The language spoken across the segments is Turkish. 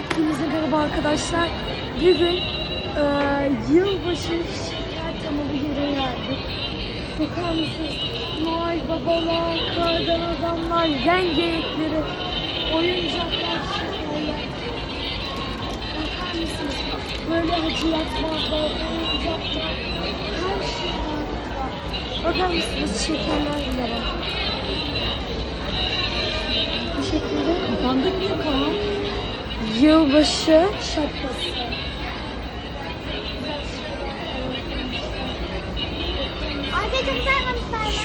Hepinize merhaba arkadaşlar. Bugün e, yılbaşı şeker temalı yere geldik. Bakar mısınız? Noel babalar, kardan adamlar, rengerekleri, oyuncaklar, şekerler. Bakar mısınız? Böyle hacı yatmazlar, oyuncaklar, her şey var. Bakar mısınız? Şekerler bile var. Bu şekilde. Bandık yok ama. Yılbaşı şapkası.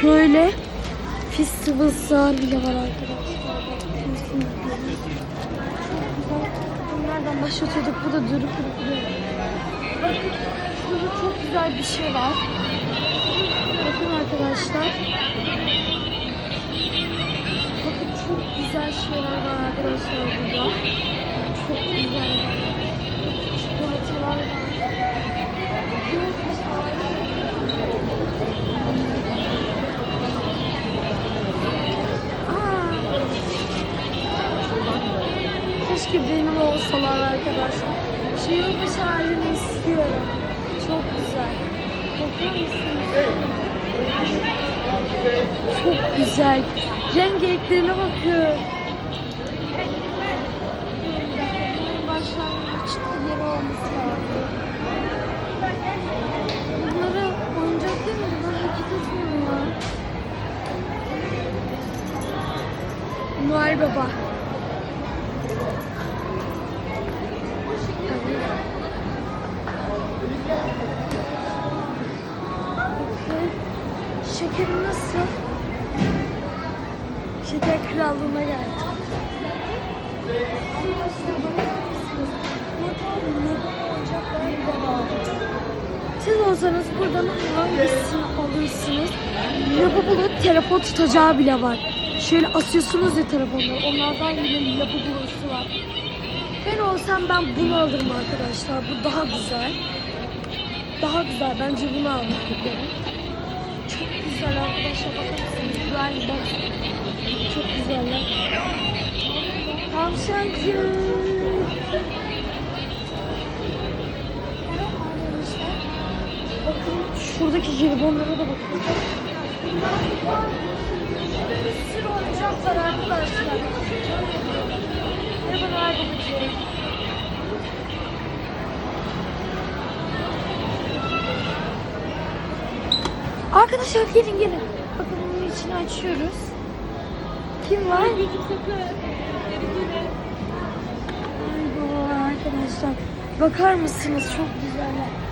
Şöyle festivalslar bile var arkadaşlar. Bunlardan başlatıyorduk. Bu da durup durup. Bakın şurada çok güzel bir şey var. Bakın arkadaşlar. Bakın çok güzel şeyler var arkadaşlar burada. Keşke benim olsalar arkadaşlar. Şu yılbaşı halini istiyorum. Çok güzel. Bakar mısınız? Çok güzel. Rengarenklerine bakın. Başlangıçta yeri olması lazım. Oyuncak değil mi? Bunlar hakikaten mi ya? Noel Baba. Şekerim nasıl? Şeker krallığına geldim. Siz olsanız buradan hangisini alırsınız? Lavabolu telefon tutacağı bile var. Şöyle asıyorsunuz ya telefonları. Onlardan yine lavabolusu var. Ben olsam ben bunu alırım arkadaşlar. Bu daha güzel. Daha güzel. Bence bunu almak. Çok güzel arkadaşlar. Bakar mısınız? Güzel bak. Çok güzeller. Tavşancı. Bakın şuradaki jelibonlara da bakın. Bir sürü oyuncak var arkadaşlar. Merhabalar babacığım. Arkadaşlar gelin gelin. Bakın bunun içini açıyoruz. Kim var? Ay baba arkadaşlar. Bakar mısınız? Çok güzeller.